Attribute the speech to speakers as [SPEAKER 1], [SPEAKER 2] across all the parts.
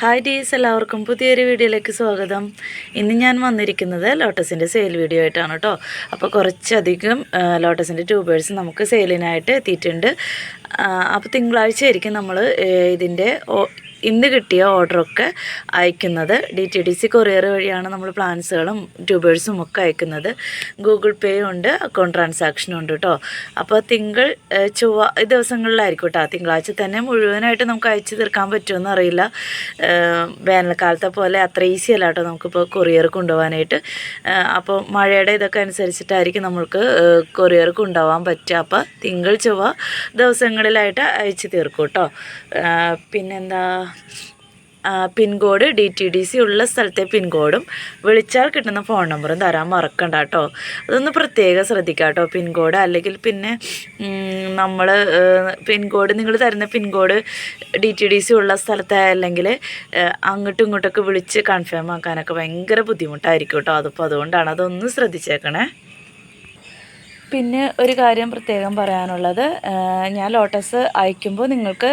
[SPEAKER 1] Hi ഡീസ് എല്ലാവർക്കും പുതിയൊരു വീഡിയോയിലേക്ക് സ്വാഗതം. ഇന്ന് ഞാൻ വന്നിരിക്കുന്നത് ലോട്ടസിന്റെ സെയിൽ വീഡിയോ ആയിട്ടാണ് കേട്ടോ. അപ്പോൾ കുറച്ചധികം ലോട്ടസിന്റെ ട്യൂബേഴ്സ് നമുക്ക് സെയിലിനായിട്ട് എത്തിയിട്ടുണ്ട്. അപ്പോൾ തിങ്കളാഴ്ച ആയിരിക്കും നമ്മൾ ഇതിന്റെ ഇന്ന് കിട്ടിയ ഓർഡറൊക്കെ അയക്കുന്നത് D T D C courier വഴിയാണ് നമ്മൾ പ്ലാൻസുകളും ട്യൂബേഴ്സും ഒക്കെ അയക്കുന്നത്. ഗൂഗിൾ പേ ഉണ്ട് അക്കൗണ്ട് ട്രാൻസാക്ഷനും ഉണ്ട് കേട്ടോ അപ്പോൾ തിങ്കൾ ചൊവ്വ ഈ ദിവസങ്ങളിലായിരിക്കും കേട്ടോ തിങ്കളാഴ്ച തന്നെ മുഴുവനായിട്ട് നമുക്ക് അയച്ചു തീർക്കാൻ പറ്റുമെന്ന് അറിയില്ല. വേനൽക്കാലത്തെ പോലെ അത്ര ഈസി അല്ല കേട്ടോ നമുക്കിപ്പോൾ കൊറിയർ കൊണ്ടുപോകാനായിട്ട്. അപ്പോൾ മഴയുടെ ഇതൊക്കെ അനുസരിച്ചിട്ടായിരിക്കും നമ്മൾക്ക് കൊറിയർ കൊണ്ടുപോകാൻ പറ്റുക. അപ്പോൾ തിങ്കൾ ചൊവ്വ ദിവസങ്ങളിലായിട്ട് അയച്ചു തീർക്കും കേട്ടോ പിന്നെന്താ? Pincode D T D C ഉള്ള സ്ഥലത്തെ പിൻകോഡും വിളിച്ചാൽ കിട്ടുന്ന ഫോൺ നമ്പറും തരാൻ മറക്കണ്ട കേട്ടോ. അതൊന്ന് പ്രത്യേകം ശ്രദ്ധിക്കുക കേട്ടോ പിൻകോഡ്. അല്ലെങ്കിൽ പിന്നെ നമ്മൾ പിൻകോഡ് നിങ്ങൾ തരുന്ന pincode D T D C ഉള്ള സ്ഥലത്തെ അല്ലെങ്കിൽ അങ്ങോട്ടും ഇങ്ങോട്ടൊക്കെ വിളിച്ച് കൺഫേം ആക്കാനൊക്കെ ഭയങ്കര ബുദ്ധിമുട്ടായിരിക്കും കേട്ടോ. അതിപ്പോൾ അതുകൊണ്ടാണ് അതൊന്ന് ശ്രദ്ധിച്ചേക്കണേ. പിന്നെ ഒരു കാര്യം പ്രത്യേകം പറയാനുള്ളത്. ഞാൻ ലോട്ടസ് അയക്കുമ്പോൾ നിങ്ങൾക്ക്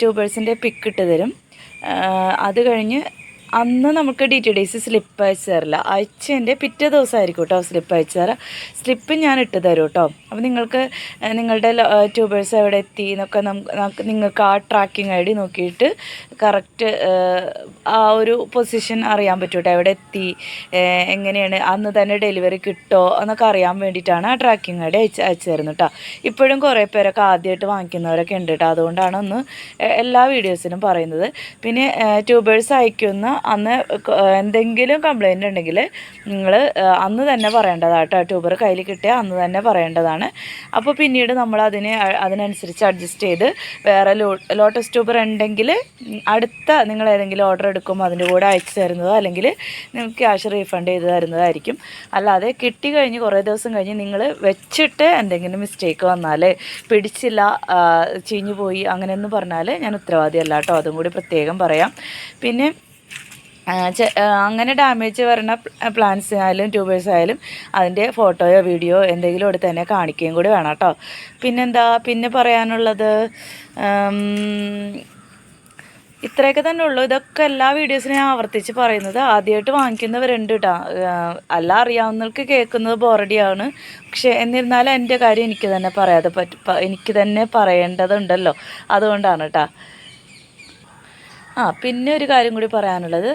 [SPEAKER 1] ട്യൂബേഴ്സിന്റെ പിക്ക് ഇട്ട് തരും അത് കഴിഞ്ഞ് അന്ന് നമുക്ക് D T D C slip അയച്ചു തരില്ല. അയച്ചതിന്റെ പിറ്റേ ദിവസമായിരിക്കും കേട്ടോ സ്ലിപ്പ് അയച്ചു തരാം. സ്ലിപ്പ് ഞാൻ ഇട്ട് തരും കേട്ടോ അപ്പോൾ നിങ്ങൾക്ക് നിങ്ങളുടെ ട്യൂബേഴ്സ് എവിടെ എത്തി എന്നൊക്കെ നമുക്ക് നിങ്ങൾക്ക് ആ ട്രാക്കിംഗ് ഐ ഡി നോക്കിയിട്ട് കറക്റ്റ് ആ ഒരു പൊസിഷൻ അറിയാൻ പറ്റൂട്ടോ എവിടെ എത്തി എങ്ങനെയാണ് അന്ന് തന്നെ ഡെലിവറി കിട്ടോ എന്നൊക്കെ അറിയാൻ വേണ്ടിയിട്ടാണ് ആ ട്രാക്കിംഗ് ഐ ഡി അയച്ച് അയച്ചു തരുന്നത് കേട്ടോ ഇപ്പോഴും കുറേ പേരൊക്കെ ആദ്യമായിട്ട് വാങ്ങിക്കുന്നവരൊക്കെ ഉണ്ട് കേട്ടോ അതുകൊണ്ടാണ് ഒന്ന് എല്ലാ വീഡിയോസിനും പറയുന്നത്. പിന്നെ ട്യൂബേഴ്സ് അയക്കുന്ന അന്ന് എന്തെങ്കിലും കംപ്ലൈന്റ് ഉണ്ടെങ്കിൽ നിങ്ങൾ അന്ന് തന്നെ പറയേണ്ടതാണ് കേട്ടോ ട്യൂബർ കയ്യിൽ കിട്ടിയാൽ അന്ന് തന്നെ പറയേണ്ടതാണ്. അപ്പോൾ പിന്നീട് നമ്മൾ അതിനെ അതിനനുസരിച്ച് അഡ്ജസ്റ്റ് ചെയ്ത് വേറെ ലോട്ടസ് ട്യൂബർ ഉണ്ടെങ്കിൽ അടുത്ത നിങ്ങൾ ഏതെങ്കിലും ഓർഡർ എടുക്കുമ്പോൾ അതിന്റെ കൂടെ അയച്ചു തരുന്നതോ അല്ലെങ്കിൽ നിങ്ങൾക്ക് ക്യാഷ് റീഫണ്ട് ചെയ്ത് തരുന്നതായിരിക്കും. അല്ലാതെ കിട്ടി കഴിഞ്ഞ് കുറേ ദിവസം കഴിഞ്ഞ് നിങ്ങൾ വെച്ചിട്ട് എന്തെങ്കിലും മിസ്റ്റേക്ക് വന്നാൽ പിടിച്ചില്ല ചീഞ്ഞു പോയി അങ്ങനെയൊന്നും പറഞ്ഞാൽ ഞാൻ ഉത്തരവാദിയല്ല കേട്ടോ. അതും കൂടി പ്രത്യേകം പറയാം. പിന്നെ അങ്ങനെ ഡാമേജ് വരുന്ന പ്ലാന്റ്സ് ആയാലും ട്യൂബേഴ്സ് ആയാലും അതിന്റെ ഫോട്ടോയോ വീഡിയോ എന്തെങ്കിലും എടുത്ത് തന്നെ കാണിക്കുകയും കൂടി വേണം കേട്ടോ. പിന്നെന്താ? പിന്നെ പറയാനുള്ളത് ഇത്രയൊക്കെ തന്നെ ഉള്ളൂ. ഇതൊക്കെ എല്ലാ വീഡിയോസിനും ഞാൻ ആവർത്തിച്ച് പറയുന്നത്. ആദ്യമായിട്ട് വാങ്ങിക്കുന്നവരുണ്ട് കേട്ടോ അല്ല അറിയാവുന്നവർക്ക് കേൾക്കുന്നത് ബോറടിയാണ് പക്ഷേ എന്നിരുന്നാലും എന്റെ കാര്യം എനിക്ക് തന്നെ പറയാതെ പറ്റും എനിക്ക് തന്നെ പറയേണ്ടതുണ്ടല്ലോ. അതുകൊണ്ടാണ് കേട്ടോ ആ പിന്നെ ഒരു കാര്യം കൂടി പറയാനുള്ളത്.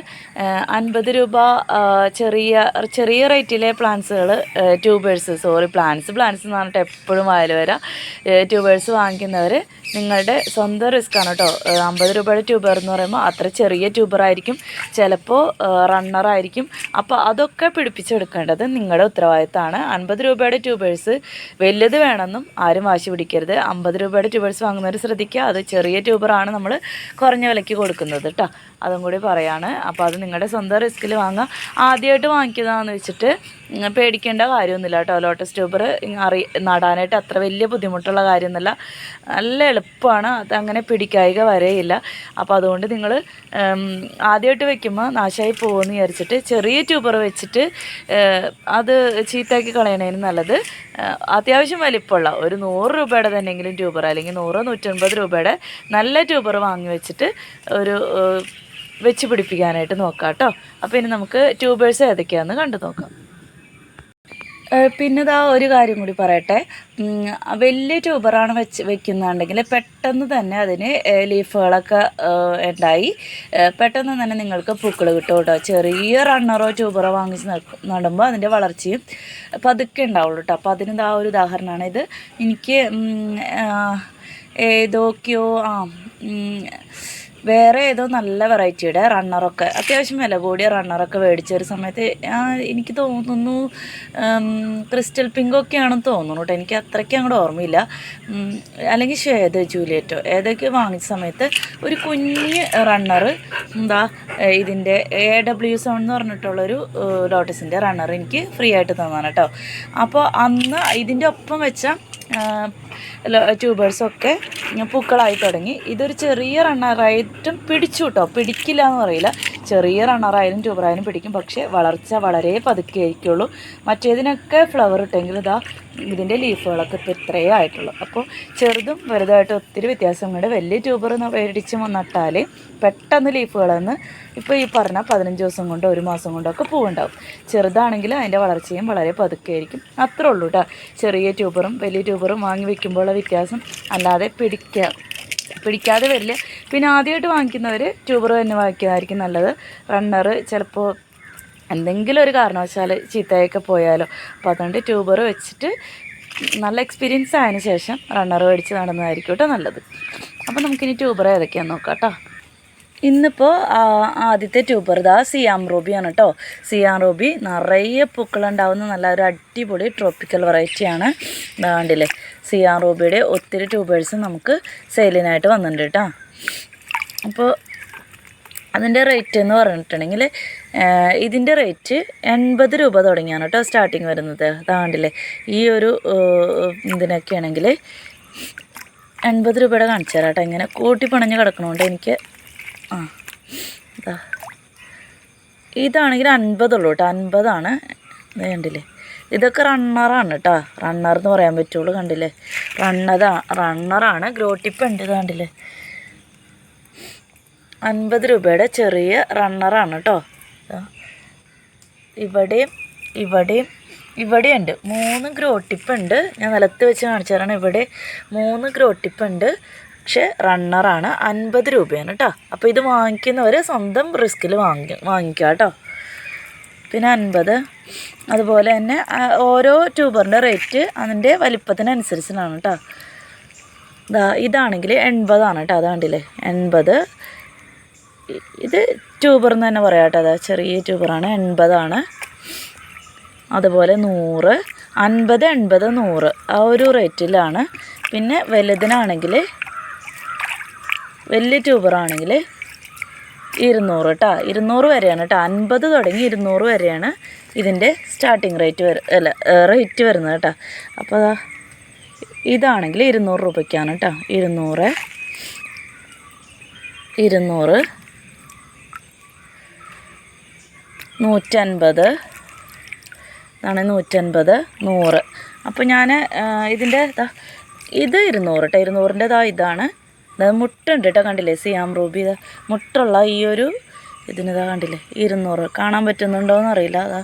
[SPEAKER 1] അൻപത് രൂപ ചെറിയ ചെറിയ റേറ്റിലെ പ്ലാന്റ്സുകൾ ട്യൂബേഴ്സ് സോറി പ്ലാന്റ്സ്. പ്ലാന്റ്സ് എന്ന് പറഞ്ഞിട്ട് എപ്പോഴും വായിൽ വരാം. ട്യൂബേഴ്സ് വാങ്ങിക്കുന്നവർ നിങ്ങളുടെ സ്വന്തം റിസ്ക് ആണ് കേട്ടോ അമ്പത് രൂപയുടെ ട്യൂബർ എന്ന് പറയുമ്പോൾ അത്ര ചെറിയ ട്യൂബറായിരിക്കും ചിലപ്പോൾ റണ്ണറായിരിക്കും അപ്പോൾ അതൊക്കെ പിടിപ്പിച്ചെടുക്കേണ്ടത് നിങ്ങളുടെ ഉത്തരവാദിത്തമാണ്. അൻപത് രൂപയുടെ ട്യൂബേഴ്സ് വലുത് വേണമെന്നും ആരും വാശി പിടിക്കരുത്. അമ്പത് രൂപയുടെ ട്യൂബേഴ്സ് വാങ്ങുന്നവർ ശ്രദ്ധിക്കുക. അത് ചെറിയ ട്യൂബറാണ് നമ്മൾ കുറഞ്ഞ വിലയ്ക്ക് കൊടുക്കുന്നത്. കേട്ടോ അതും കൂടി പറയാണ്. അപ്പോൾ അത് നിങ്ങളുടെ സ്വന്തം റിസ്കിൽ വാങ്ങുക ആദ്യമായിട്ട് വാങ്ങിക്കുന്നതാണെന്ന് വെച്ചിട്ട് പേടിക്കേണ്ട കാര്യമൊന്നുമില്ല കേട്ടോ. ലോട്ടസ് ട്യൂബർ അറി നടാനായിട്ട് അത്ര വലിയ ബുദ്ധിമുട്ടുള്ള കാര്യമൊന്നുമില്ല. നല്ല എളുപ്പമാണ്. അത് അങ്ങനെ പിടിക്കായിക വരെയില്ല. അപ്പോൾ അതുകൊണ്ട് നിങ്ങൾ ആദ്യമായിട്ട് വെക്കുമ്പോൾ നാശമായി പോകുമെന്ന് വിചാരിച്ചിട്ട് ചെറിയ ട്യൂബർ വെച്ചിട്ട് അത് ചീത്താക്കി കളയണതിന് നല്ലത് അത്യാവശ്യം വലിപ്പമുള്ള ഒരു നൂറ് രൂപയുടെ തന്നെയെങ്കിലും ട്യൂബർ അല്ലെങ്കിൽ നൂറ് നൂറ്റൻപത് രൂപയുടെ നല്ല ട്യൂബർ വാങ്ങി വെച്ചിട്ട് ഒരു വെച്ച് പിടിപ്പിക്കാനായിട്ട് നോക്കാം കേട്ടോ അപ്പോൾ ഇനി നമുക്ക് ട്യൂബേഴ്സ് ഏതൊക്കെയാണെന്ന് കണ്ടു നോക്കാം. പിന്നെ ഇതാ ഒരു കാര്യം കൂടി പറയട്ടെ. വലിയ ട്യൂബറാണ് വെച്ച് വെക്കുന്നുണ്ടെങ്കിൽ പെട്ടെന്ന് തന്നെ അതിന് ലീഫുകളൊക്കെ ഉണ്ടായി. പെട്ടെന്ന് തന്നെ നിങ്ങൾക്ക് പൂക്കൾ കിട്ടും കേട്ടോ. ചെറിയ റണ്ണറോ ട്യൂബറോ വാങ്ങിച്ച് നട്- നടുമ്പോൾ അതിന്റെ വളർച്ചയും പതുക്കെ ഉണ്ടാവുള്ളൂ കേട്ടോ. അപ്പോൾ അതിന് ഇതാ ഒരു ഉദാഹരണമാണ് ഇത്. എനിക്ക് ഏതൊക്കെയോ ആ വേറെ ഏതോ നല്ല വെറൈറ്റിയുടെ റണ്ണറൊക്കെ അത്യാവശ്യം വില കൂടിയ റണ്ണറൊക്കെ മേടിച്ച ഒരു സമയത്ത് എനിക്ക് തോന്നുന്നു ക്രിസ്റ്റൽ ക്രിസ്റ്റൽ പിങ്കൊക്കെയാണെന്ന് തോന്നുന്നു കേട്ടോ. എനിക്ക് അത്രയ്ക്ക് അങ്ങോട്ട് ഓർമ്മയില്ല. അല്ലെങ്കിൽ ശ്വേത ജൂലിയറ്റോ ഏതൊക്കെ വാങ്ങിച്ച സമയത്ത് ഒരു കുഞ്ഞ് റണ്ണർ എന്താ ഇതിന്റെ എ ഡബ്ല്യു സെവൻ എന്ന് പറഞ്ഞിട്ടുള്ളൊരു ലോട്ടസിന്റെ റണ്ണർ എനിക്ക് ഫ്രീ ആയിട്ട് തന്നാണ് കേട്ടോ. അപ്പോൾ അന്ന് ഇതിന്റെ ഒപ്പം വെച്ച ട്യൂബേഴ്സൊക്കെ പൂക്കളായി തുടങ്ങി. ഇതൊരു ചെറിയ റണ്ണറായിട്ടും പിടിച്ചു കേട്ടോ പിടിക്കില്ല എന്ന് പറയില്ല. ചെറിയ റണ്ണറായാലും ട്യൂബറായാലും പിടിക്കും. പക്ഷേ വളർച്ച വളരെ പതുക്കെ ആയിരിക്കുള്ളൂ മറ്റേതിനൊക്കെ ഫ്ലവർ ഇട്ടെങ്കിൽ ഇതാ ഇതിന്റെ ലീഫുകളൊക്കെ ഇപ്പോൾ ഇത്രയേ ആയിട്ടുള്ളൂ. അപ്പോൾ ചെറുതും വലുതായിട്ട് ഒത്തിരി വ്യത്യാസം കൊണ്ട് വലിയ ട്യൂബർ മേടിച്ച് നട്ടാൽ പെട്ടെന്ന് ലീഫുകൾ നിന്ന് ഇപ്പോൾ ഈ പറഞ്ഞ പതിനഞ്ച് ദിവസം കൊണ്ടോ ഒരു മാസം കൊണ്ടോ ഒക്കെ പൂവുണ്ടാവും. ചെറുതാണെങ്കിൽ അതിന്റെ വളർച്ചയും വളരെ പതുക്കെ ആയിരിക്കും അത്രേ ഉള്ളൂ കേട്ടോ ചെറിയ ട്യൂബറും വലിയ ട്യൂബറും വാങ്ങി വയ്ക്കുമ്പോഴുള്ള വ്യത്യാസം. അല്ലാതെ പിടിക്കുക പിടിക്കാതെ വരില്ല. പിന്നെ ആദ്യമായിട്ട് വാങ്ങിക്കുന്നവർ ട്യൂബർ തന്നെ വാങ്ങിക്കുന്നതായിരിക്കും നല്ലത്. റണ്ണർ ചിലപ്പോൾ എന്തെങ്കിലും ഒരു കാരണവശാൽ ചീത്തയൊക്കെ പോയാലോ. അപ്പോൾ അതുകൊണ്ട് ട്യൂബർ വെച്ചിട്ട് നല്ല എക്സ്പീരിയൻസ് ആയതിന് ശേഷം റണ്ണർ മേടിച്ച് നടന്നതായിരിക്കും കേട്ടോ നല്ലത്. അപ്പോൾ നമുക്കിനി ട്യൂബർ ഏതൊക്കെയാണെന്ന് നോക്കാം കേട്ടോ. ഇന്നിപ്പോൾ ആദ്യത്തെ ട്യൂബർ ഇതാ സിയാം റൂബിയാണ് കേട്ടോ. സിയാം റൂബി നിറയെ പൂക്കളുണ്ടാവുന്ന നല്ല ഒരു അടിപൊളി ട്രോപ്പിക്കൽ വെറൈറ്റിയാണ് ഇതാ ആർ ഒ റൂബിയുടെ ഒത്തിരി ട്യൂബേഴ്സ് നമുക്ക് സെയിലിനായിട്ട് വന്നിട്ടുണ്ട് കേട്ടോ അപ്പോൾ അതിന്റെ റേറ്റ് എന്ന് പറഞ്ഞിട്ടുണ്ടെങ്കിൽ ഇതിന്റെ റേറ്റ് എൺപത് രൂപ തുടങ്ങിയാണ് കേട്ടോ സ്റ്റാർട്ടിങ് വരുന്നത്. അതാണ്ടില്ലേ ഈ ഒരു ഇതിനൊക്കെ ആണെങ്കിൽ എൺപത് രൂപയുടെ കാണിച്ചു തരാം കേട്ടോ ഇങ്ങനെ കൂട്ടി പണഞ്ഞ് കിടക്കണോണ്ട് എനിക്ക് ആ ഇതാ. ഇതാണെങ്കിൽ അൻപതുള്ളൂ കേട്ടോ അൻപതാണ്. കണ്ടില്ലേ? ഇതൊക്കെ റണ്ണറാണ് കേട്ടോ റണ്ണർ എന്ന് പറയാൻ പറ്റുള്ളൂ കണ്ടില്ലേ? റണ്ണതാ റണ്ണറാണ് ഗ്രോട്ടിപ്പ് ഉണ്ട് ഇത് കണ്ടില്ലേ? അൻപത് രൂപയുടെ ചെറിയ റണ്ണറാണ് കേട്ടോ. ഇവിടെയും ഇവിടെയും ഇവിടെയുണ്ട് മൂന്ന് ഗ്രോട്ടിപ്പ് ഉണ്ട്. ഞാൻ നിലത്ത് വെച്ച് കാണിച്ചു ഇവിടെ മൂന്ന് ഗ്രോട്ടിപ്പ് ഉണ്ട്. പക്ഷേ റണ്ണറാണ് അൻപത് രൂപയാണ് കേട്ടോ അപ്പോൾ ഇത് വാങ്ങിക്കുന്നവർ സ്വന്തം റിസ്കിൽ വാങ്ങി വാങ്ങിക്കുക കേട്ടോ പിന്നെ അൻപത് അതുപോലെ തന്നെ ഓരോ ട്യൂബറിന്റെ റേറ്റ് അതിന്റെ വലിപ്പത്തിനനുസരിച്ചിട്ടാണ് കേട്ടോ ഇതാ ഇതാണെങ്കിൽ എൺപതാണ് കേട്ടോ അത് കണ്ടില്ലേ? എൺപത്. ഇത് ട്യൂബർ എന്ന് തന്നെ പറയാം കേട്ടോ അതാ ചെറിയ ട്യൂബറാണ് എൺപതാണ്. അതുപോലെ നൂറ് അൻപത് എൺപത് നൂറ് ആ ഒരു റേറ്റിലാണ്. പിന്നെ വലുതിനാണെങ്കിൽ വലിയ ട്യൂബറാണെങ്കിൽ ഇരുന്നൂറ് കേട്ടോ ഇരുന്നൂറ് വരെയാണ് കേട്ടോ അൻപത് തുടങ്ങി ഇരുന്നൂറ് വരെയാണ് ഇതിന്റെ സ്റ്റാർട്ടിങ് റേറ്റ് വര അല്ല റേറ്റ് വരുന്നത് കേട്ടോ അപ്പോൾ അതാ ഇതാണെങ്കിൽ ഇരുന്നൂറ് രൂപയ്ക്കാണ് കേട്ടോ ഇരുന്നൂറ് ഇരുന്നൂറ് നൂറ്റൻപത് ഇതാണ് നൂറ്റൻപത് നൂറ്. അപ്പോൾ ഞാൻ ഇതിന്റെ ഇത് ഇരുന്നൂറ് കേട്ടോ ഇരുന്നൂറിന്റെതാ ഇതാണ് ഇത് മുട്ടുണ്ട് കേട്ടോ കണ്ടില്ലേ? സിയാം റൂബി. മുട്ടുള്ള ഈ ഒരു ഇതിനിതാ കണ്ടില്ലേ? ഇരുന്നൂറ്. കാണാൻ പറ്റുന്നുണ്ടോയെന്ന് അറിയില്ല. അതാ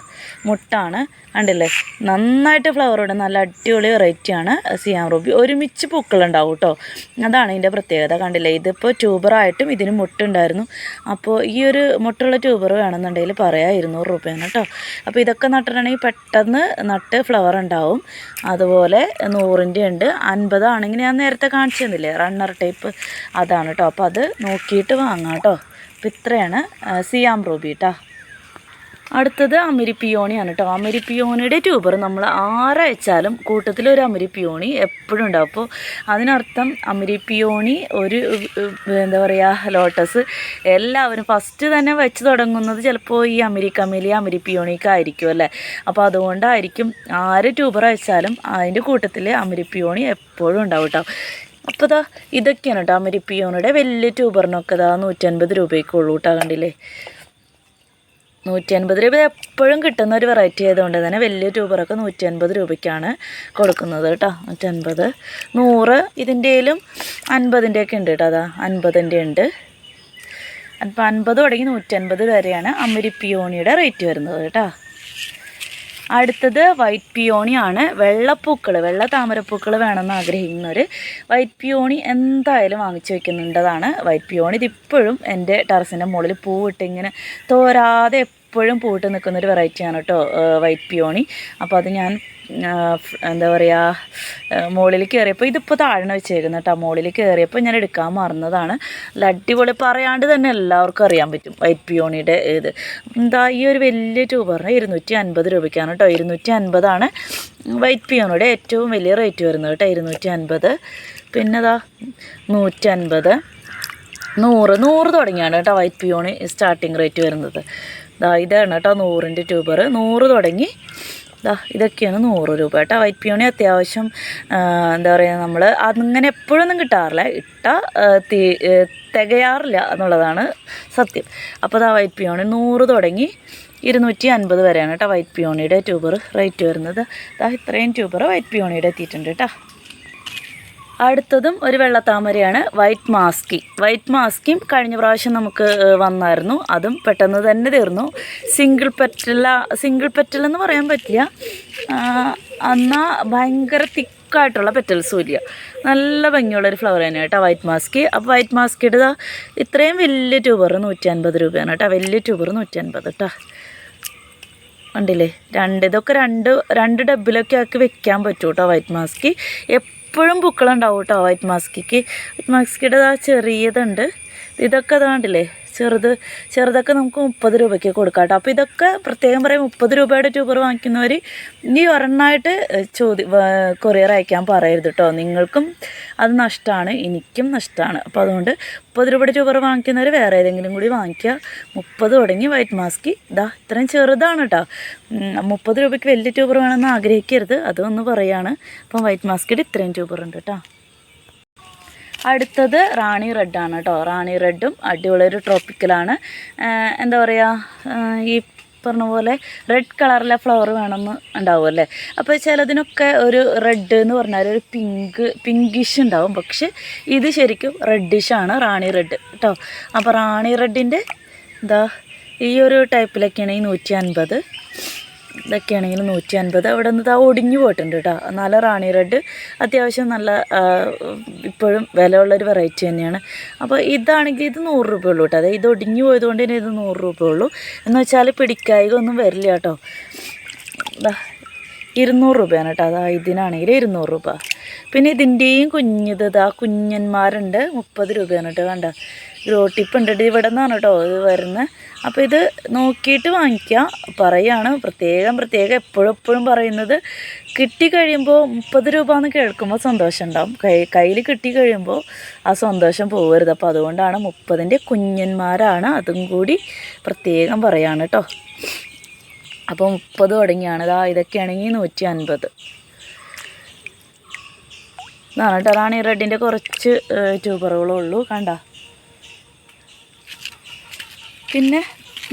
[SPEAKER 1] മുട്ടാണ് കണ്ടില്ലേ? നന്നായിട്ട് ഫ്ലവർ ഇടും നല്ല അടിപൊളി വെറൈറ്റിയാണ് സിയാം റൂബി. ഒരുമിച്ച് പൂക്കളുണ്ടാവും കേട്ടോ. അതാണ് ഇതിന്റെ പ്രത്യേകത. കണ്ടില്ലേ? ഇതിപ്പോൾ ട്യൂബറായിട്ടും ഇതിന് മുട്ടുണ്ടായിരുന്നു. അപ്പോൾ ഈ ഒരു മുട്ടുള്ള ട്യൂബർ വേണമെന്നുണ്ടെങ്കിൽ പറയാം. ഇരുന്നൂറ് രൂപയാണ് കേട്ടോ. അപ്പോൾ ഇതൊക്കെ നട്ടിട്ടുണ്ടെങ്കിൽ പെട്ടെന്ന് നട്ട് ഫ്ലവർ ഉണ്ടാവും. അതുപോലെ നൂറിന്റെ ഉണ്ട്. അൻപതാണെങ്കിൽ ഞാൻ നേരത്തെ കാണിച്ചു തന്നില്ലേ? റണ്ണർ ടൈപ്പ് അതാണ് കേട്ടോ. അപ്പോൾ അത് നോക്കിയിട്ട് വാങ്ങാം കേട്ടോ. അപ്പോൾ ഇത്രയാണ്. സിയാം റൂബി കേട്ടോ അടുത്തത് അമിരിപ്പിയോണിയാണ് കേട്ടോ അമിരിപ്പിയോണിയുടെ ട്യൂബർ നമ്മൾ ആരയച്ചാലും കൂട്ടത്തിൽ ഒരു അമിരിപ്പിയോണി എപ്പോഴും ഉണ്ടാവും. അപ്പോൾ അതിനർത്ഥം അമിരിപ്പിയോണി ഒരു എന്താ പറയുക ലോട്ടസ് എല്ലാവരും ഫസ്റ്റ് തന്നെ വെച്ച് തുടങ്ങുന്നത് ചിലപ്പോൾ ഈ അമിരിക്കമിലി അമിരിപ്പിയോണിക്ക് ആയിരിക്കും അല്ലേ? അപ്പോൾ അതുകൊണ്ടായിരിക്കും ആര് ട്യൂബർ അയച്ചാലും അതിന്റെ കൂട്ടത്തിൽ അമിരിപ്പിയോണി എപ്പോഴും ഉണ്ടാവും കേട്ടോ അപ്പോൾ ഇതാ ഇതൊക്കെയാണ് കേട്ടോ അമരിപ്പിയോണയുടെ വലിയ ട്യൂബറിനൊക്കെ ഇതാ നൂറ്റൻപത് രൂപയ്ക്കുള്ളൂ കേട്ടോ കണ്ടില്ലേ? നൂറ്റി അൻപത് രൂപ എപ്പോഴും കിട്ടുന്ന ഒരു വെറൈറ്റി ആയതുകൊണ്ട് തന്നെ വലിയ ട്യൂബറൊക്കെ നൂറ്റി അൻപത് രൂപയ്ക്കാണ് കൊടുക്കുന്നത് കേട്ടോ നൂറ്റൻപത്. നൂറ് ഇതിന്റെയിലും അൻപതിന്റെയൊക്കെ ഉണ്ട് കേട്ടോ അതാ അൻപതിന്റെ ഉണ്ട്. അപ്പോൾ അൻപത് തുടങ്ങി നൂറ്റൻപത് വരെയാണ് അമരിപ്പിയോണിയുടെ റേറ്റ് വരുന്നത് കേട്ടോ അടുത്തത് വൈറ്റ് പിയോണി ആണ്. വെള്ളപ്പൂക്കൾ വെള്ള താമരപ്പൂക്കൾ വേണമെന്ന് ആഗ്രഹിക്കുന്നവർ വൈറ്റ് പിയോണി എന്തായാലും വാങ്ങിച്ചു വെക്കുന്നുണ്ടതാണ്. വൈറ്റ് പിയോണി ഇതിപ്പോഴും എന്റെ ടെറസിന്റെ മുകളിൽ പൂവിട്ട് ഇങ്ങനെ തോരാതെ എപ്പോഴും പൂവിട്ട് നിൽക്കുന്നൊരു വെറൈറ്റിയാണ് കേട്ടോ വൈറ്റ് പിയോണി. അപ്പോൾ അത് ഞാൻ എന്താ പറയുക മുകളിൽ കയറിയപ്പോൾ ഇതിപ്പോൾ താഴ്ന്ന വെച്ചേക്കുന്ന കേട്ടോ മുകളിൽ കയറിയപ്പോൾ ഞാൻ എടുക്കാൻ മറന്നതാണ്. നല്ല അടിപൊളി പറയാണ്ട് തന്നെ എല്ലാവർക്കും അറിയാൻ പറ്റും. വൈറ്റ് പിയോണിയുടെ ഇത്. എന്താ ഈ ഒരു വലിയ ട്യൂബറിന് ഇരുന്നൂറ്റി അൻപത് രൂപയ്ക്കാണ് കേട്ടോ ഇരുന്നൂറ്റി അൻപതാണ് വൈറ്റ് പിയോണിയുടെ ഏറ്റവും വലിയ റേറ്റ് വരുന്നത് കേട്ടോ ഇരുന്നൂറ്റി അൻപത് പിന്നെ അതാ നൂറ്റി അൻപത് നൂറ് നൂറ് തുടങ്ങിയാണ് കേട്ടോ വൈറ്റ് പിയോണി സ്റ്റാർട്ടിങ് റേറ്റ് വരുന്നത്. ഇതാണ് കേട്ടോ നൂറിന്റെ ട്യൂബർ നൂറ് തുടങ്ങി ദാ ഇതൊക്കെയാണ് നൂറ് രൂപ കേട്ടോ. വൈറ്റ് പിയോണി അത്യാവശ്യം എന്താ പറയുക നമ്മൾ അങ്ങനെ എപ്പോഴൊന്നും കിട്ടാറില്ല. ഇട്ട തീ തികയാറില്ല എന്നുള്ളതാണ് സത്യം. അപ്പോൾ ദാ വൈറ്റ് പിയോണി നൂറ് തുടങ്ങി ഇരുന്നൂറ്റി അൻപത് വരെയാണ് കേട്ടോ വൈറ്റ് പിയോണിയുടെ ട്യൂബർ റേറ്റ് വരുന്നത്. ദാ ഇത്രയും ട്യൂബർ വൈറ്റ് പിയോണിയുടെ എത്തിയിട്ടുണ്ട് കേട്ടോ. അടുത്തതും ഒരു വെള്ളത്താമരയാണ് വൈറ്റ് മാസ്കി വൈറ്റ് മാസ്കിയും കഴിഞ്ഞ പ്രാവശ്യം നമുക്ക് വന്നായിരുന്നു. അതും പെട്ടെന്ന് തന്നെ തീർന്നു. സിംഗിൾ പെറ്റല സിംഗിൾ പെറ്റൽ എന്ന് പറയാൻ പറ്റില്ല. എന്നാൽ ഭയങ്കര തിക്കായിട്ടുള്ള പെറ്റൽസും ഇല്ല നല്ല ഭംഗിയുള്ളൊരു ഫ്ലവർ തന്നെയാണ് കേട്ടോ വൈറ്റ് മാസ്കി അപ്പോൾ വൈറ്റ് മാസ്കിയുടെ ഇത്രയും വലിയ ട്യൂബർ നൂറ്റി അൻപത് രൂപയാണ് കേട്ടോ. വലിയ ട്യൂബർ നൂറ്റി അൻപത് കേട്ടോ കണ്ടില്ലേ? രണ്ട് ഇതൊക്കെ രണ്ട് രണ്ട് ഡബിലൊക്കെ ആക്കി വെക്കാൻ പറ്റൂട്ടോ കേട്ടോ വൈറ്റ് മാസ്കി എപ്പോഴും പൂക്കളുണ്ടാവും കേട്ടോ വൈറ്റ് മാസ്കിക്ക് വൈറ്റ് മാസ്കിയുടെ ആ ചെറിയതുണ്ട്. ഇതൊക്കെ അത് കണ്ടില്ലേ ചെറുത് ചെറുതൊക്കെ നമുക്ക് മുപ്പത് രൂപയ്ക്ക് കൊടുക്കാം കേട്ടോ. അപ്പോൾ ഇതൊക്കെ പ്രത്യേകം പറയും മുപ്പത് രൂപയുടെ ട്യൂബർ വാങ്ങിക്കുന്നവർ ഇനി ഒരെണ്ണമായിട്ട് ചോദി കൊറിയർ അയക്കാൻ പറയരുത് കേട്ടോ. നിങ്ങൾക്കും അത് നഷ്ടമാണ് എനിക്കും നഷ്ടമാണ് അപ്പോൾ അതുകൊണ്ട് മുപ്പത് രൂപയുടെ ട്യൂബർ വാങ്ങിക്കുന്നവർ വേറെ ഏതെങ്കിലും കൂടി വാങ്ങിക്കുക. മുപ്പത് തുടങ്ങി വൈറ്റ് മാസ്ക്. ഇതാ ഇത്രയും ചെറുതാണ് കേട്ടോ. മുപ്പത് രൂപയ്ക്ക് വലിയ ട്യൂബർ വേണമെന്ന് ആഗ്രഹിക്കരുത്. അതൊന്ന് പറയുകയാണ് അപ്പം വൈറ്റ് മാസ്കിൽ ഇത്രയും ട്യൂബർ ഉണ്ട് കേട്ടോ. അടുത്തത് റാണി റെഡാണ് കേട്ടോ. റാണി റെഡും അടിപൊളി ഒരു ട്രോപ്പിക്കലാണ് എന്താ പറയുക ഈ പറഞ്ഞ പോലെ റെഡ് കളറിലെ ഫ്ലവർ വേണമെന്ന് ഉണ്ടാവുമല്ലേ അപ്പോൾ ചിലതിനൊക്കെ ഒരു റെഡ് എന്ന് പറഞ്ഞാൽ ഒരു പിങ്ക് പിങ്കിഷ് ഉണ്ടാവും. പക്ഷെ ഇത് ശരിക്കും റെഡിഷാണ് റാണി റെഡ് കേട്ടോ അപ്പോൾ റാണി റെഡിന്റെ എന്താ ഈ ഒരു ടൈപ്പിലൊക്കെയാണ് ഈ നൂറ്റി അൻപത് ഇതൊക്കെയാണെങ്കിൽ നൂറ്റി അൻപത് അവിടെ നിന്ന് ഇതാ ഒടിഞ്ഞു പോയിട്ടുണ്ട് കേട്ടോ. നല്ല റാണി റെഡ്. അത്യാവശ്യം നല്ല ഇപ്പോഴും വിലയുള്ളൊരു വെറൈറ്റി തന്നെയാണ്. അപ്പോൾ ഇതാണെങ്കിൽ ഇത് നൂറ് രൂപ ഉള്ളൂ കേട്ടോ. അതായത് ഇത് ഒടിഞ്ഞു പോയതുകൊണ്ട് തന്നെ ഇത് നൂറ് രൂപ ഉള്ളൂ. എന്ന് വെച്ചാൽ പിടിക്കായിക ഒന്നും വരില്ല കേട്ടോ. ഇരുന്നൂറ് രൂപയാണ് കേട്ടോ. അതാ ഇതിനാണെങ്കിൽ ഇരുന്നൂറ് രൂപ. പിന്നെ ഇതിന്റെയും കുഞ്ഞത് ഇതാ കുഞ്ഞന്മാരുണ്ട്. മുപ്പത് രൂപയാണ് കേട്ടോ. കണ്ട? ഗ്രോട്ടിപ്പ് ഉണ്ട്. ഇവിടെ നിന്നാണ് കേട്ടോ ഇത് വരുന്നത്. അപ്പോൾ ഇത് നോക്കിയിട്ട് വാങ്ങിക്കാം. പറയാണ് പ്രത്യേകം പ്രത്യേകം എപ്പോഴും എപ്പോഴും പറയുന്നത് കിട്ടിക്കഴിയുമ്പോൾ മുപ്പത് രൂപ എന്ന് കേൾക്കുമ്പോൾ സന്തോഷം ഉണ്ടാവും കൈ കയ്യിൽ കിട്ടിക്കഴിയുമ്പോൾ ആ സന്തോഷം പോകരുത് അപ്പോൾ അതുകൊണ്ടാണ് മുപ്പതിന്റെ കുഞ്ഞന്മാരാണ് അതും കൂടി പ്രത്യേകം പറയാണ് കേട്ടോ അപ്പോൾ മുപ്പത് തുടങ്ങിയാണ്. ഇതാ ഇതൊക്കെയാണെങ്കിൽ നൂറ്റി അൻപത് ഇതാണ് കേട്ടോ ഈ റെഡിന്റെ കുറച്ച് ട്യൂബറുകളുള്ളൂ. കണ്ട? പിന്നെ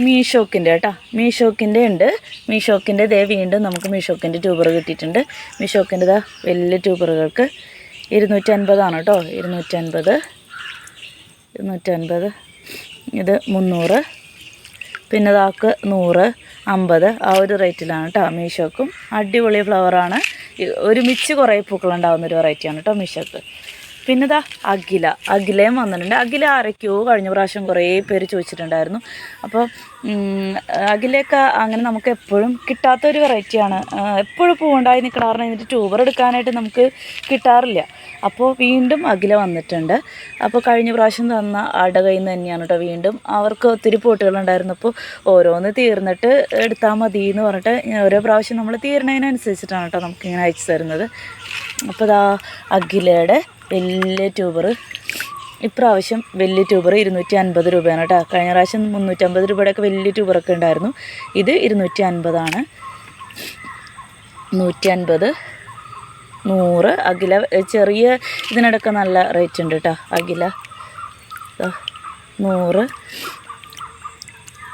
[SPEAKER 1] മീഷോക്കിന്റെ കേട്ടോ. മീഷോക്കിന്റെ ഉണ്ട്. മീഷോക്കിന്റെ ദേ വീണ്ടും നമുക്ക് മീഷോക്കിന്റെ ട്യൂബർ കിട്ടിയിട്ടുണ്ട്. മീഷോക്കിന്റെ ഇതാ വലിയ ട്യൂബറുകൾക്ക് ഇരുന്നൂറ്റൻപതാണ് കേട്ടോ. ഇരുന്നൂറ്റൻപത്. ഇരുന്നൂറ്റൻപത്. ഇത് മുന്നൂറ്. പിന്നെ ഇതാക്ക് നൂറ് അമ്പത്. ആ ഒരു റേറ്റിലാണ് കേട്ടോ മീഷോക്കും. അടിപൊളി ഫ്ലവറാണ് ഒരുമിച്ച് കുറേ പൂക്കളുണ്ടാകുന്ന ഒരു വെറൈറ്റിയാണ് കേട്ടോ മീഷോക്ക്. പിന്നെ ഇതാ അഖില. അഖിലയും വന്നിട്ടുണ്ട്. അഖില ആരൊക്കെയോ കഴിഞ്ഞ പ്രാവശ്യം കുറേ പേര് ചോദിച്ചിട്ടുണ്ടായിരുന്നു. അപ്പോൾ അഖിലയൊക്കെ അങ്ങനെ നമുക്ക് എപ്പോഴും കിട്ടാത്തൊരു വെറൈറ്റിയാണ്. എപ്പോഴും പൂവുണ്ടായി നിൽക്കണമെന്ന് കാരണം ഇതിന്റെ ട്യൂബർ എടുക്കാനായിട്ട് നമുക്ക് കിട്ടാറില്ല. അപ്പോൾ വീണ്ടും അഖില വന്നിട്ടുണ്ട്. അപ്പോൾ കഴിഞ്ഞ പ്രാവശ്യം തന്ന അട കയ്യിൽ നിന്ന് തന്നെയാണ് കേട്ടോ വീണ്ടും. അവർക്ക് ഒത്തിരി പോട്ടുകളുണ്ടായിരുന്നു. അപ്പോൾ ഓരോന്ന് തീർന്നിട്ട് എടുത്താൽ മതി എന്ന് പറഞ്ഞിട്ട് ഓരോ പ്രാവശ്യം നമ്മൾ തീരണതിനനുസരിച്ചിട്ടാണ് കേട്ടോ നമുക്കിങ്ങനെ അയച്ചു തരുന്നത്. അപ്പോൾ അഖിലയുടെ വലിയ ട്യൂബർ ഇപ്രാവശ്യം വലിയ ട്യൂബർ ഇരുന്നൂറ്റി അൻപത് രൂപയാണ് കേട്ടോ കഴിഞ്ഞ പ്രാവശ്യം മുന്നൂറ്റമ്പത് രൂപയുടെയൊക്കെ വലിയ ട്യൂബറൊക്കെ ഉണ്ടായിരുന്നു. ഇത് ഇരുന്നൂറ്റി അൻപതാണ് നൂറ്റി അൻപത് നൂറ് അഖില ചെറിയ ഇതിനിടയ്ക്ക് നല്ല റേറ്റ് ഉണ്ട് കേട്ടോ അഖില നൂറ്.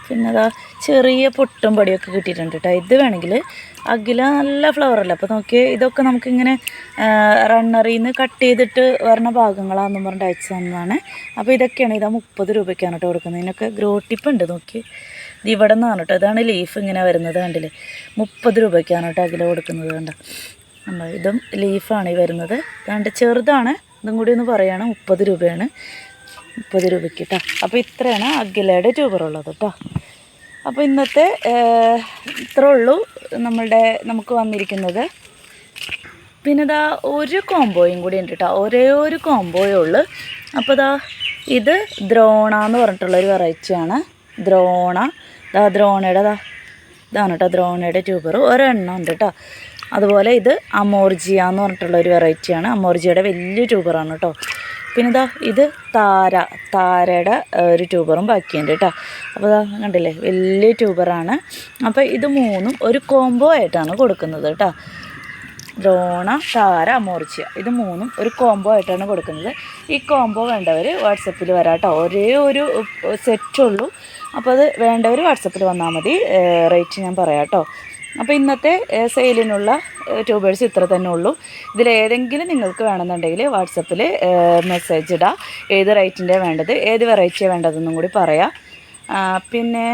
[SPEAKER 1] പിന്നെ അതാ ചെറിയ പൊട്ടും പടിയൊക്കെ കിട്ടിയിട്ടുണ്ട് കേട്ടോ ഇത് വേണമെങ്കിൽ അഖില നല്ല ഫ്ലവർ അല്ല? അപ്പോൾ നോക്കിയേ ഇതൊക്കെ നമുക്കിങ്ങനെ റണ്ണറിൽ നിന്ന് കട്ട് ചെയ്തിട്ട് വരണ ഭാഗങ്ങളാണെന്നും പറഞ്ഞിട്ട് അയച്ചു തന്നതാണ്. അപ്പോൾ ഇതൊക്കെയാണ് ഇതാ മുപ്പത് രൂപയ്ക്കാണ് കേട്ടോ കൊടുക്കുന്നത്. ഇതിനൊക്കെ ഗ്രോ ടിപ്പ് ഉണ്ട് നോക്കി ഇത് ഇവിടെ നിന്നാണ് കേട്ടോ. ഇതാണ് ലീഫ് ഇങ്ങനെ വരുന്നത് കണ്ടില്ലേ? മുപ്പത് രൂപയ്ക്കാണ് കേട്ടോ അഖില കൊടുക്കുന്നത് കണ്ട? നമ്മൾ ഇതും ലീഫാണ് ഈ വരുന്നത്. കണ്ട് ചെറുതാണ്. ഇതും കൂടി ഒന്ന് പറയുകയാണ് മുപ്പത് രൂപയാണ്. മുപ്പത് രൂപയ്ക്ക് കേട്ടോ അപ്പോൾ ഇത്രയാണ് അഖിലയുടെ ട്യൂബർ ഉള്ളത് കേട്ടോ അപ്പോൾ ഇന്നത്തെ ഇത്രേ ഉള്ളൂ നമ്മളുടെ നമുക്ക് വന്നിരിക്കുന്നത്. പിന്നെ ഇതാ ഒരു കോംബോയും കൂടി ഉണ്ട് കേട്ടോ ഒരേ ഒരു കോംബോയേ ഉള്ളൂ. അപ്പോൾ ഇതാ ഇത് ദ്രോണ എന്ന് പറഞ്ഞിട്ടുള്ളൊരു വെറൈറ്റിയാണ്. ദ്രോണ. ഇതാ ദ്രോണയുടെ ഇതാ ഇതാണ് കേട്ടോ ദ്രോണയുടെ ട്യൂബർ. ഒരെണ്ണം ഉണ്ട് കേട്ടോ അതുപോലെ ഇത് അമോർജിയ എന്ന് പറഞ്ഞിട്ടുള്ള ഒരു വെറൈറ്റിയാണ്. അമോർജിയയുടെ വലിയ ട്യൂബറാണ് കേട്ടോ പിന്നെ ഇതാ ഇത് താര താരയുടെ ഒരു ട്യൂബറും ബാക്കിയുണ്ട് കേട്ടോ അപ്പോൾ ഇതാ കണ്ടില്ലേ വലിയ ട്യൂബറാണ്. അപ്പോൾ ഇത് മൂന്നും ഒരു കോംബോ ആയിട്ടാണ് കൊടുക്കുന്നത് കേട്ടോ ദ്രോണ താര മോർച്ചിയ ഇത് മൂന്നും ഒരു കോംബോ ആയിട്ടാണ് കൊടുക്കുന്നത്. ഈ കോംബോ വേണ്ടവർ വാട്സപ്പിൽ വരാം കേട്ടോ ഒരേ ഒരു സെറ്റുള്ളൂ അപ്പോൾ അത് വേണ്ടവർ വാട്സപ്പിൽ വന്നാൽ മതി. റേറ്റ് ഞാൻ പറയാം കേട്ടോ അപ്പോൾ ഇന്നത്തെ സെയിലിനുള്ള ട്യൂബേഴ്സ് ഇത്ര തന്നെ ഉള്ളൂ. ഇതിലേതെങ്കിലും നിങ്ങൾക്ക് വേണമെന്നുണ്ടെങ്കിൽ വാട്സപ്പിൽ മെസ്സേജ് ഇടാം. ഏത് റേറ്റിന്റെ വേണ്ടത് ഏത് വെറൈറ്റിയാണ് വേണ്ടതെന്നും കൂടി പറയാം. പിന്നെ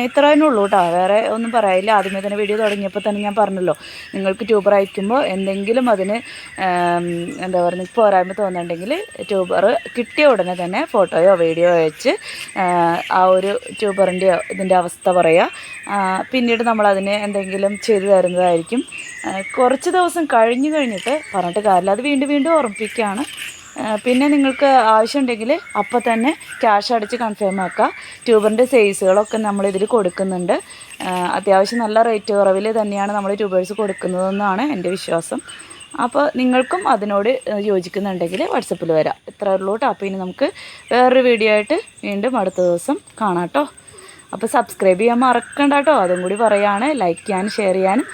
[SPEAKER 1] ഇത്രയേ ഇത്ര ഉള്ളൂ കേട്ടോ വേറെ ഒന്നും പറയാനില്ല. ആദ്യമേ തന്നെ വീഡിയോ തുടങ്ങിയപ്പോൾ തന്നെ ഞാൻ പറഞ്ഞല്ലോ നിങ്ങൾക്ക് ട്യൂബർ അയക്കുമ്പോൾ എന്തെങ്കിലും അതിന് എന്താ പറയുക പോരായ്മ തോന്നുന്നുണ്ടെങ്കിൽ ട്യൂബർ കിട്ടിയ ഉടനെ തന്നെ ഫോട്ടോയോ വീഡിയോ അയച്ച് ആ, ഒരു ട്യൂബറിന്റെ ഇതിന്റെ അവസ്ഥ പറയുക പിന്നീട് നമ്മളതിന് എന്തെങ്കിലും ചെയ്തു തരുന്നതായിരിക്കും. കുറച്ച് ദിവസം കഴിഞ്ഞ് കഴിഞ്ഞിട്ട് പറഞ്ഞിട്ട് കാര്യമില്ല. അത് വീണ്ടും വീണ്ടും ഓർമ്മിപ്പിക്കുകയാണ് പിന്നെ നിങ്ങൾക്ക് ആവശ്യമുണ്ടെങ്കിൽ അപ്പോൾ തന്നെ ക്യാഷ് അടിച്ച് കൺഫേം ആക്കുക ട്യൂബറിന്റെ സൈസുകളൊക്കെ നമ്മളിതിൽ കൊടുക്കുന്നുണ്ട്. അത്യാവശ്യം നല്ല റേറ്റ് കുറവിൽ തന്നെയാണ് നമ്മൾ ട്യൂബേഴ്സ് കൊടുക്കുന്നതെന്നാണ് എന്റെ വിശ്വാസം. അപ്പോൾ നിങ്ങൾക്കും അതിനോട് യോജിക്കുന്നുണ്ടെങ്കിൽ വാട്സപ്പിൽ വരാം. ഇത്ര ഉള്ളൂ അപ്പോൾ ഇനി നമുക്ക് വേറൊരു വീഡിയോ ആയിട്ട് വീണ്ടും അടുത്ത ദിവസം കാണാം കേട്ടോ. അപ്പോൾ സബ്സ്ക്രൈബ് ചെയ്യാൻ മറക്കണ്ട കേട്ടോ. അതും കൂടി പറയുകയാണ് ലൈക്ക് ചെയ്യാനും ഷെയർ ചെയ്യാനും.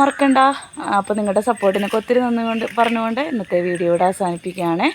[SPEAKER 1] മറക്കണ്ട. അപ്പോൾ നിങ്ങളുടെ സപ്പോർട്ടിനൊക്കെ ഒത്തിരി നന്ദികൊണ്ട് പറഞ്ഞുകൊണ്ട് ഇന്നത്തെ വീഡിയോ ഇവിടെ അവസാനിപ്പിക്കുകയാണേ.